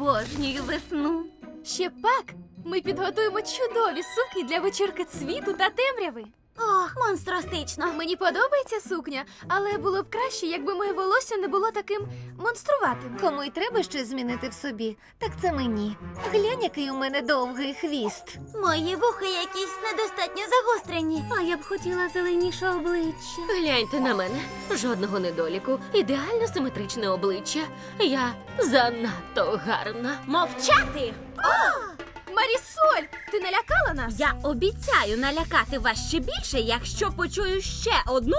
Обожнюю весну. Ще пак ми підготуємо чудові сукні для вечірки цвіту та темряви. Ох, монстростично. Мені подобається сукня, але було б краще, якби моє волосся не було таким монструватим. Кому й треба щось змінити в собі, так це мені. Глянь, який у мене довгий хвіст. Мої вуха якісь недостатньо загострені, а я б хотіла зеленіше обличчя. Гляньте на мене, жодного недоліку, ідеально симетричне обличчя. Я занадто гарна. Мовчати! Марісоль, ти налякала нас? Я обіцяю налякати вас ще більше, якщо почую ще одну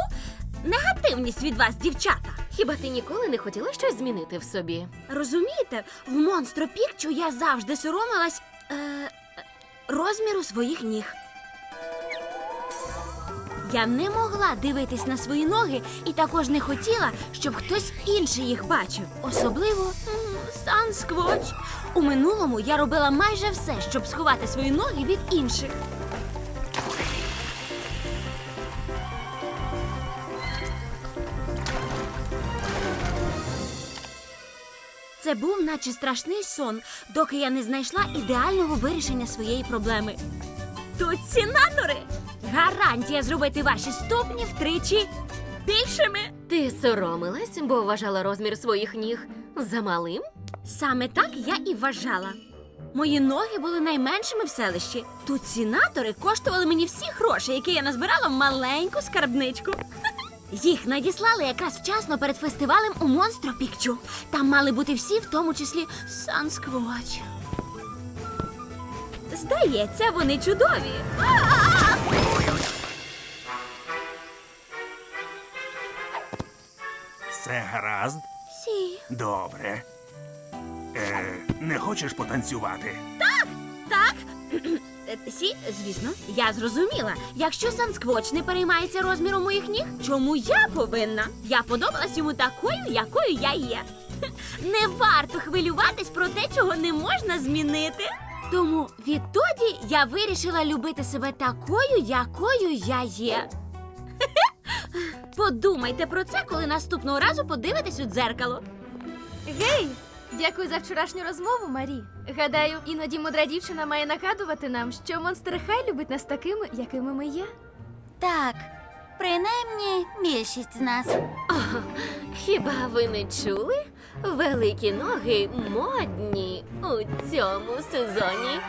негативність від вас, дівчата. Хіба ти ніколи не хотіла щось змінити в собі? Розумієте, в монстро пікчу я завжди соромилась е, розміру своїх ніг. Я не могла дивитись на свої ноги і також не хотіла, щоб хтось інший їх бачив. Особливо м, сан сквоч. У минулому я робила майже все, щоб сховати свої ноги від інших. Це був наче страшний сон, доки я не знайшла ідеального вирішення своєї проблеми. Тут сенатори! Гарантія зробити ваші ступні втричі більшими. Ти соромилась, бо вважала розмір своїх ніг замалим? Саме так я і вважала. Мої ноги були найменшими в селищі. Тут сенатори коштували мені всі гроші, які я назбирала в маленьку скарбничку. Їх надіслали якраз вчасно перед фестивалем у Монстро Пікчу. Там мали бути всі, в тому числі Сансквоч. Здається, вони чудові. Все гаразд? Сі. Добре. Е, не хочеш потанцювати? Так. Е, Сі, звісно, я зрозуміла. Якщо Сансквоч не переймається розміром моїх ніг, чому я повинна? Я подобалась йому такою, якою я є. Не варто хвилюватись про те, чого не можна змінити. Тому відтоді я вирішила любити себе такою, якою я є. Подумайте про це, коли наступного разу подивитесь у дзеркало. Гей! Дякую за вчорашню розмову, Марі. Гадаю, іноді мудра дівчина має нагадувати нам, що монстр хай любить нас такими, якими ми є. Так, принаймні більшість з нас. О, хіба ви не чули? Великі ноги модні у цьому сезоні.